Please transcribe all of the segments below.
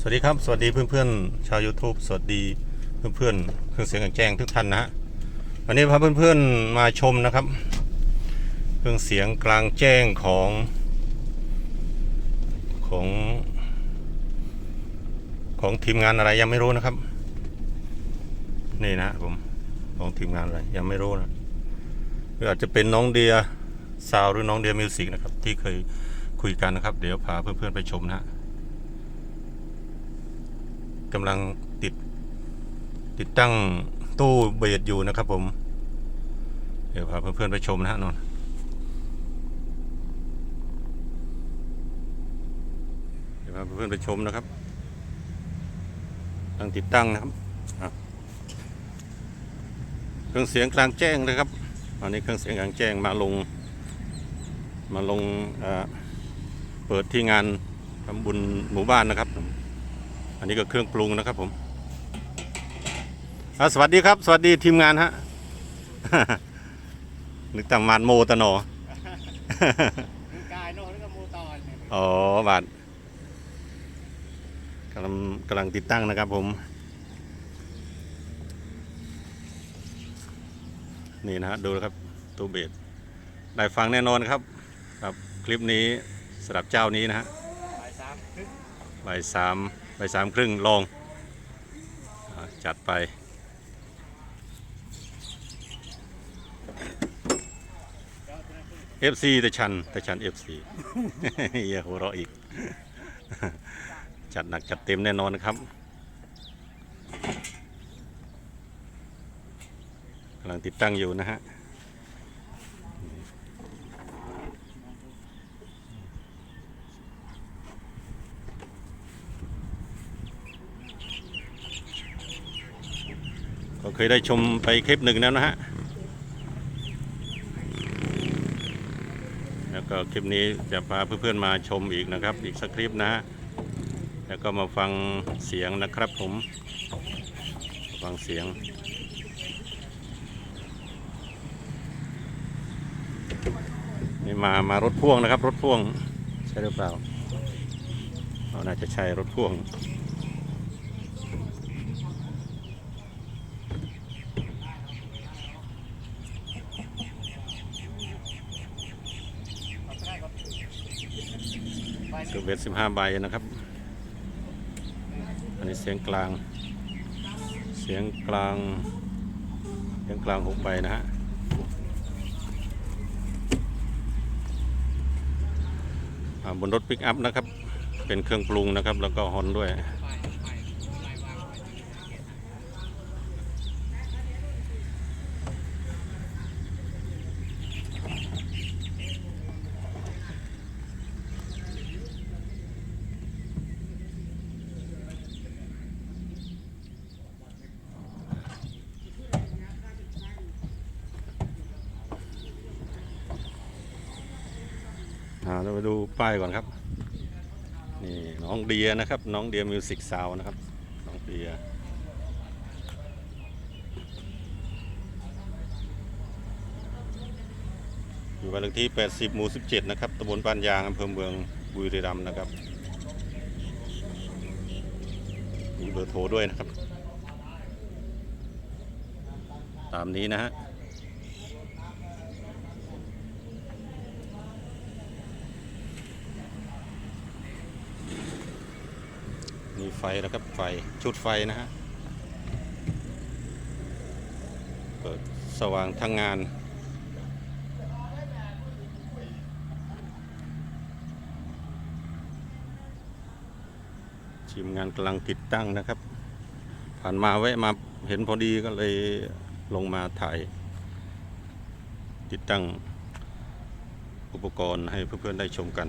สวัสดีครับ สวัสดีเพื่อนๆชาว YouTube สวัสดีเพื่อนๆเครื่องเสียงกลางแจ้งทุกท่านนะฮะวันนี้พาเพื่อนๆมาชมนะครับ เครื่องเสียงกลางแจ้งของของ ของทีมงานอะไรยังไม่รู้นะครับ นี่นะผมของทีมงานอะไรยังไม่รู้นะหรืออาจจะเป็นน้องเดียซาวหรือน้องเดียมิวสิกนะครับที่เคยคุยกันนะครับ เดี๋ยวพาเพื่อนๆไปชมนะฮะ กำลังติด ติดตั้งตู้เบสอยู่นะครับผม เดี๋ยวพาเพื่อนๆไปชมนะฮะนนเดี๋ยวพาเพื่อนๆไปชมนะครับกำลังติดตั้งนะครับเครื่องเสียงกลางแจ้งเลยครับอันนี้เครื่องเสียงกลางแจ้งมาลง มาลงเอ่อเปิดที่งานทำบุญหมู่บ้านนะครับ อันนี้ก็เครื่องปรุงนะครับผมอะสวัสดีครับ สวัสดีทีมงานฮะ นึกตั้งมานโมตะหนอคือกายโน่นก็มูตอนเนี่ยอ๋อบาทกำลังกำลังติดตั้งนะครับผม นี่นะฮะดูนะครับตู้เบสได้ฟังแน่นอนครับครับ คลิปนี้สำหรับเจ้านี้นะฮะบ่ายสาม ครึ่งบ่ายสามครึ่งลองจัดไป FC ตะชันแตะชัน FC เฮียหัวเราะอีก จัดหนักจัดเต็มแน่นอนนะครับกำลังติดตั้งอยู่นะฮะ เคยได้ชมไปคลิปหนึ่งแล้วนะฮะ แล้วก็คลิปนี้จะพาเพื่อนๆมาชมอีกนะครับ อีกสักคลิปนะฮะ แล้วก็มาฟังเสียงนะครับผม ฟังเสียงนี่มามารถพ่วงนะครับ รถพ่วงใช่หรือเปล่าเอาน่าจะใช่รถพ่วง เอาไปได้ครับไป เกือบเวทสิบห้าใบนะครับ อันนี้เสียงกลาง เสียงกลาง เสียงกลางหกใบนะฮะบนรถปิกอัพนะครับ เป็นเครื่องปรุงนะครับ แล้วก็ฮอนด้วย เราไปดูป้ายก่อนครับ นี่น้องเดียนะครับ น้องเดียมิวสิกซาวนะครับ น้องเดียอยู่บ้านเลขที่ 80 หมู่ 17 นะครับตำบลปานยางอำเภอเมืองบุรีรัมย์นะครับมีเบอร์โทรด้วยนะครับ ตามนี้นะฮะ มี ไฟนะครับไฟชุดไฟนะฮะเปิดสว่างทั้งงาน ทีมงานกำลังติดตั้งนะครับ ผ่านมาแวะมาเห็นพอดีก็เลยลงมาถ่าย ติดตั้งอุปกรณ์ให้เพื่อนๆได้ชมกัน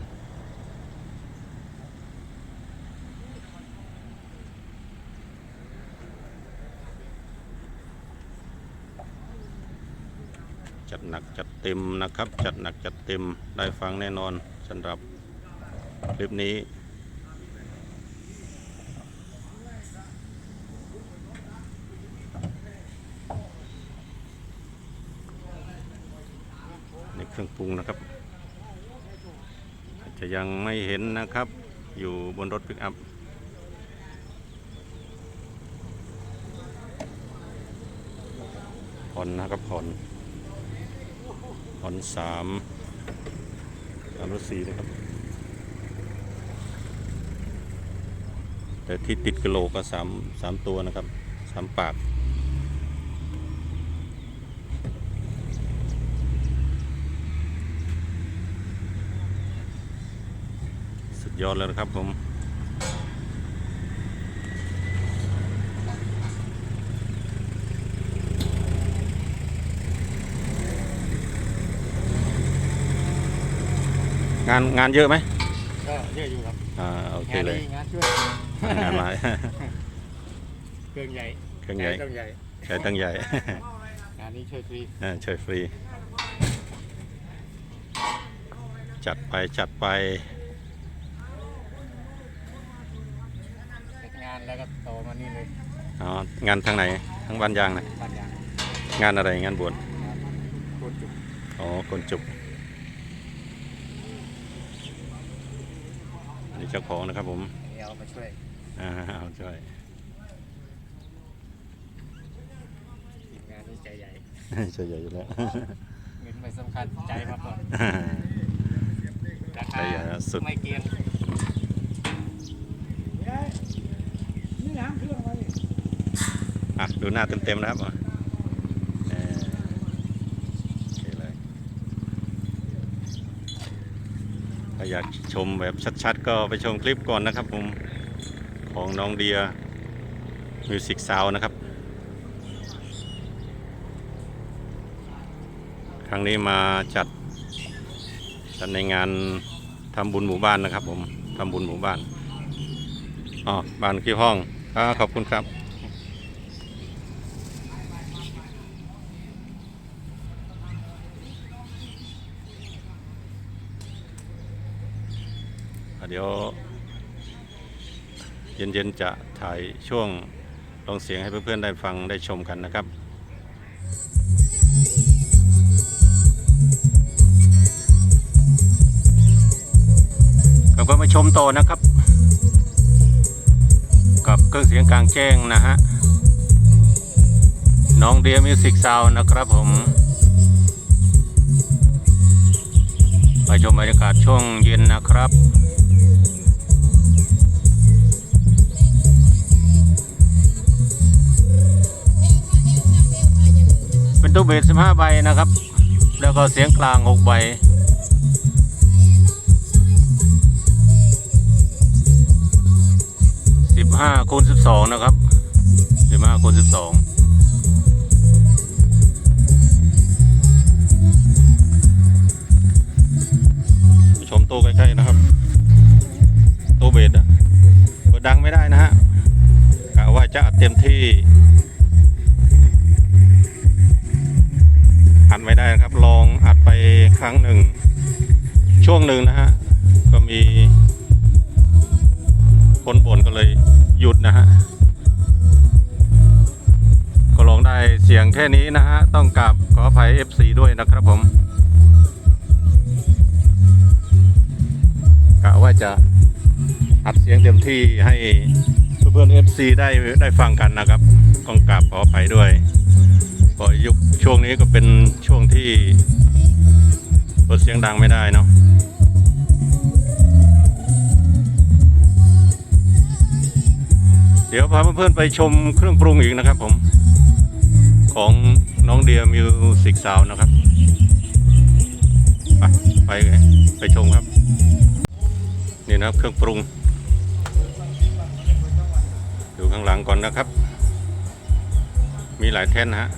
จัดหนักจัดเต็มนะครับ จัดหนักจัดเต็มได้ฟังแน่นอนสำหรับคลิปนี้ ในเครื่องปรุงนะครับ จะยังไม่เห็นนะครับอยู่บนรถปิกอัพผ่อนนะครับผ่อน ผ่อนสามสามรถสี่นะครับ แต่ที่ติดกิโหลกก็สามสามตัวนะครับสามปากสุดยอดแล้วนะครับผม งานงานเยอะไหมก็เยอะอยู่ครับอ่าโอเคงานเลย ดีงานช่วยงานหลายเครื่องใหญ่เครื่องใหญ่ต้องใหญ่ใช้ตั้งใหญ่ งานนี้ช่วยฟรีอ่าช่วยฟรี จัดไปจัดไป เสร็จงานแล้วก็โตมานี่เลยอ๋อ งานทางไหนทั้งบ้านยางนะบ้านยางงานอะไรงานบวชพูดจุกอ๋อคนจุกอันนี้ เจ้าของนะครับผมอันนี้เอามาช่วยอ่าเอาช่วยทีมงานนี้ใจใหญ่ ช่วยใหญ่อยู่แล้วเงินไม่สำคัญใจมากกว่าราใจคาใหญ่สุดไม่เกียนอะดูหน้าเต็มๆนะครับอะเออโอเคเลยถ้า อยากชมแบบชัดๆ ก็ไปชมคลิปก่อนนะครับผมของน้องเดียมิวสิกซาวนะครับ ครั้งนี้มาจัดจัดในงานทำบุญหมู่บ้านนะครับผมทำบุญหมู่บ้านอ๋อบ้านกี่ห้องอขอบคุณครับ อะ เดี๋ยว เย็นๆจะถ่ายช่วงลองเสียงให้เพื่อนๆได้ฟังได้ชมกันนะครับก็มาชมต่อนะครับ กับเครื่องเสียงกลางแจ้งนะฮะ น้องเดียมิวสิกซาวนะครับผมไปชมบรรยากาศช่วงเย็นนะครับ เป็นตู้เบส15ใบนะครับ แล้วก็เสียงกลาง6ใบ15คูณ12นะครับ15คูณ12ชมตู้ใกล้ๆนะครับ ตู้เบสอะเปิดดังไม่ได้นะฮะกะว่าจะอัดเต็มที่ ครั้งหนึ่ง ช่วงหนึ่งนะฮะ ก็มีคนบ่นก็เลยหยุดนะฮะ ก็ลองได้เสียงแค่นี้นะฮะ ต้องกราบขออภัย FC ด้วยนะครับผมกะว่าจะอัดเสียงเต็มที่ให้เพื่อนๆ FC ได้ได้ฟังกันนะครับต้องกราบขออภัยด้วยพราะยุคช่วงนี้ก็เป็นช่วงที่ ลดเสียงดังไม่ได้เนาะเดี๋ยวพาเพื่อนๆไปชมเครื่องปรุงอีกนะครับผม ของน้องเดียมิวสิกซาวนะครับ ไปไปไปชมครับ นี่นะครับเครื่องปรุง ดูข้างหลังก่อนนะครับ มีหลายแท่นฮะ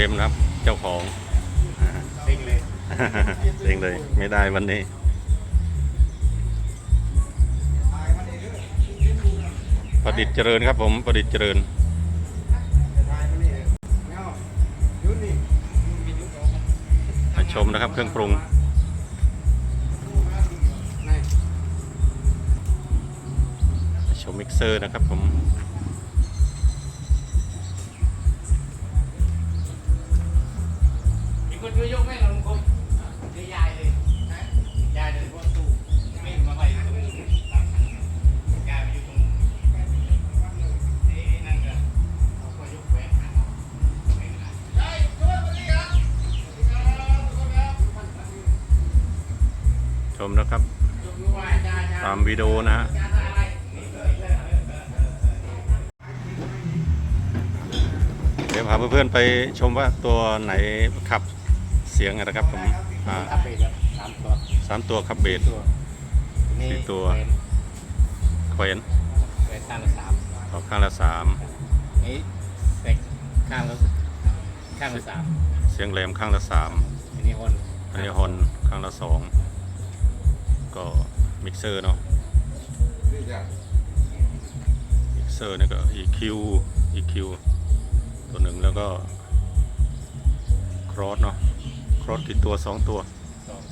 ต็มๆนะครับ เจ้าของซิงเลยเองเลยไม่ได้วันนี้ประดิษฐ์เจริญครับผมประดิษฐ์เจริญมาชมนะครับเครื่องปรุงมาชมมิกเซอร์นะครับผม ชมนะครับ ตามวิดีโอนะฮะเดี๋ยวพาเพื่อนๆไปชมว่าตัวไหนขับเสียงนะครับผมอ่าทับเบรครับสามตัวสามตัวขับเบสสี่ตัวเป็นแขวนเป็นข้างละสามออกข้างละสามนี่เด็กข้างละข้างละสามเสียงแหลมข้างละสามอันนี้ฮอนอันนี้ฮอนข้างละสอง ก็มิกเซอร์เนาะมิกเซอร์นี่ก็ EQ EQ ตัวหนึ่งแล้วก็ครอสเนาะครอสกี่ตัวสองตัวสอง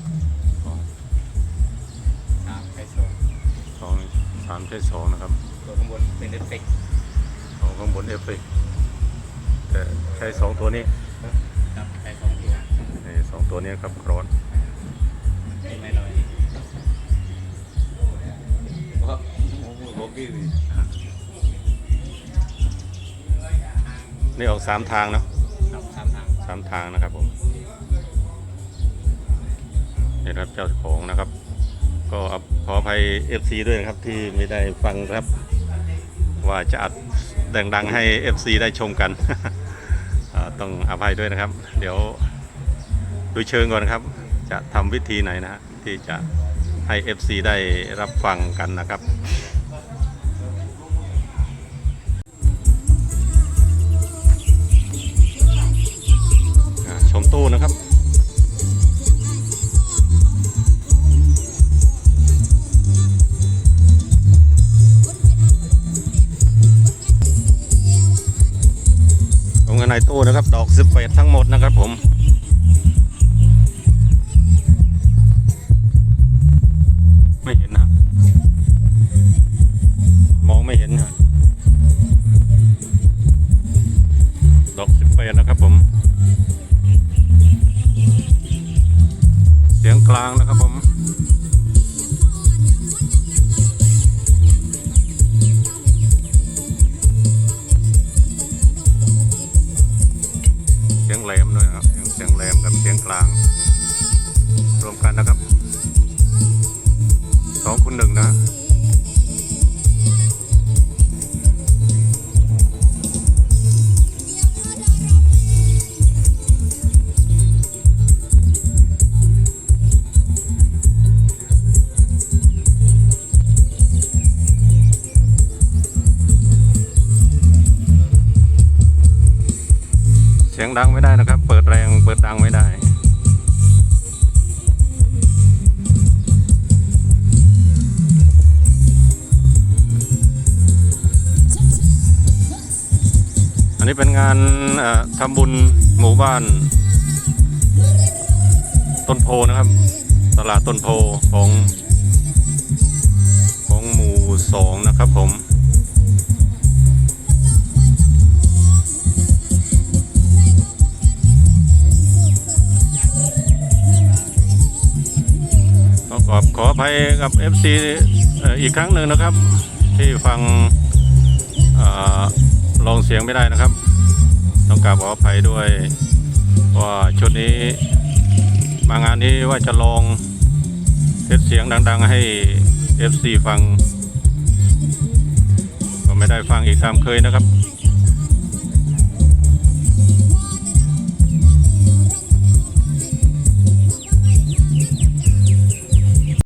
สองสามใช้สองสองสามใช่สองนะครับตัวข้างบนเป็นเอฟเฟกต์สองข้างบนเอฟเฟกแต่ใช้สองตัวนี้ครับใช้สองตัวนี่สองตัวนี้ครับครอส น้อยนี่ออกสามทางเนาะครับสามทางสามทางนะครับผมนี่นะครับเจ้าของนะครับ ก็ขออภัย FC ด้วยนะครับที่ไม่ได้ฟังครับ ว่าจะอัดดังๆให้ FC ได้ชมกันอ่าต้องอภัยด้วยนะครับ เดี๋ยวดูเชิงก่อนนะครับ จะทำวิธีไหนนะฮะที่จะให้ FC ได้รับฟังกันนะครับ รูนะครับตรงข้างในตู้นะครับ ดอกสิบเทั้งหมดนะครับผม กลางนะครับผมเสียงแหลมด้วยครับเสียงแหลมกับเสียงกลาง รวมกันนะครับสองคูณหนึ่งนะ ดังไม่ได้นะครับ เปิดแรงเปิดดังไม่ได้อันนี้เป็นงานทำบุญหมู่บ้าน ต้นโพนะครับ ตลาดต้นโพของของหมู่สองนะครับผม อขอบขออภัยกับ FC เอ่ออีกครั้งหนึ่งนะครับ ที่ฟังลองเสียงไม่ได้นะครับ ต้องกราบขออภัยด้วยว่าชุดนี้มางานนี้ว่าจะลองเทสเสียงดัง ๆ ให้ FC ฟัง ก็ไม่ได้ฟังอีกตามเคยนะครับ